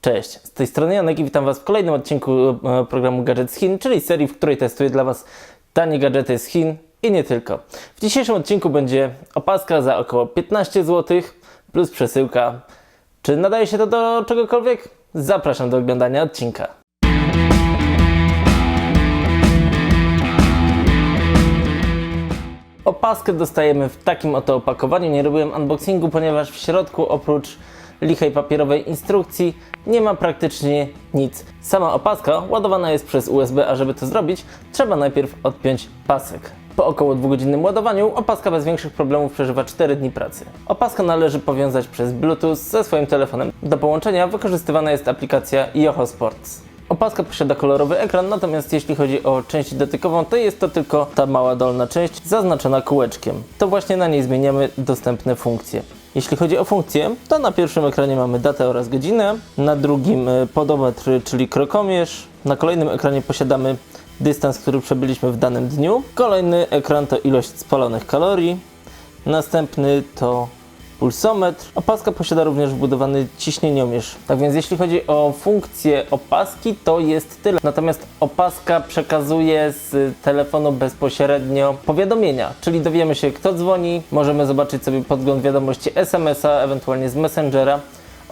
Cześć, z tej strony Janek i witam Was w kolejnym odcinku e, programu Gadget z Chin, czyli serii, w której testuję dla Was tanie gadżety z Chin i nie tylko. W dzisiejszym odcinku będzie opaska za około 15 zł plus przesyłka. Czy nadaje się to do czegokolwiek? Zapraszam do oglądania odcinka. Opaskę dostajemy w takim oto opakowaniu. Nie robiłem unboxingu, ponieważ w środku oprócz lichej papierowej instrukcji nie ma praktycznie nic. Sama opaska ładowana jest przez USB, a żeby to zrobić, trzeba najpierw odpiąć pasek. Po około dwugodzinnym ładowaniu opaska bez większych problemów przeżywa 4 dni pracy. Opaskę należy powiązać przez Bluetooth ze swoim telefonem. Do połączenia wykorzystywana jest aplikacja Yoho Sports. Opaska posiada kolorowy ekran, natomiast jeśli chodzi o część dotykową, to jest to tylko ta mała dolna część zaznaczona kółeczkiem. To właśnie na niej zmieniamy dostępne funkcje. Jeśli chodzi o funkcje, to na pierwszym ekranie mamy datę oraz godzinę, na drugim y, podometr, czyli krokomierz, na kolejnym ekranie posiadamy dystans, który przebyliśmy w danym dniu, kolejny ekran to ilość spalonych kalorii, następny to pulsometr. Opaska posiada również wbudowany ciśnieniomierz. Tak więc jeśli chodzi o funkcję opaski, to jest tyle. Natomiast opaska przekazuje z telefonu bezpośrednio powiadomienia, czyli dowiemy się kto dzwoni, możemy zobaczyć sobie podgląd wiadomości SMS-a, ewentualnie z Messengera.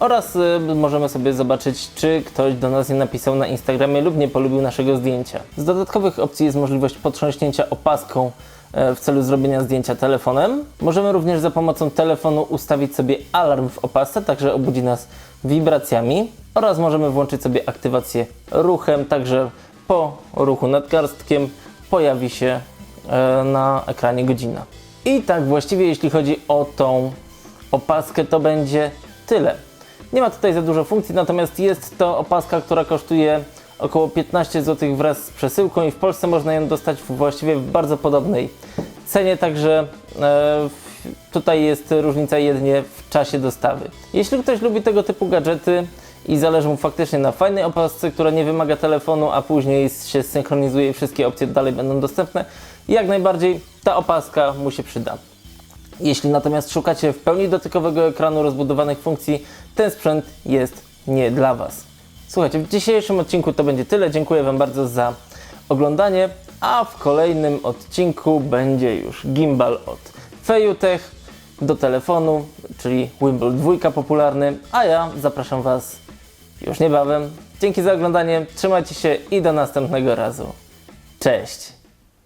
Oraz y, możemy sobie zobaczyć, czy ktoś do nas nie napisał na Instagramie lub nie polubił naszego zdjęcia. Z dodatkowych opcji jest możliwość potrząśnięcia opaską w celu zrobienia zdjęcia telefonem. Możemy również za pomocą telefonu ustawić sobie alarm w opasce, także obudzi nas wibracjami. Oraz możemy włączyć sobie aktywację ruchem, także po ruchu nadgarstkiem pojawi się e, na ekranie godzina. I tak właściwie jeśli chodzi o tą opaskę, to będzie tyle. Nie ma tutaj za dużo funkcji, natomiast jest to opaska, która kosztuje około 15 zł wraz z przesyłką i w Polsce można ją dostać właściwie w bardzo podobnej cenie, także e, tutaj jest różnica jedynie w czasie dostawy. Jeśli ktoś lubi tego typu gadżety i zależy mu faktycznie na fajnej opasce, która nie wymaga telefonu, a później się synchronizuje i wszystkie opcje dalej będą dostępne, jak najbardziej ta opaska mu się przyda. Jeśli natomiast szukacie w pełni dotykowego ekranu rozbudowanych funkcji, ten sprzęt jest nie dla Was. Słuchajcie, w dzisiejszym odcinku to będzie tyle. Dziękuję Wam bardzo za oglądanie, a w kolejnym odcinku będzie już gimbal od Fejutech do telefonu, czyli Wimble 2 popularny, a ja zapraszam Was już niebawem. Dzięki za oglądanie, trzymajcie się i do następnego razu. Cześć!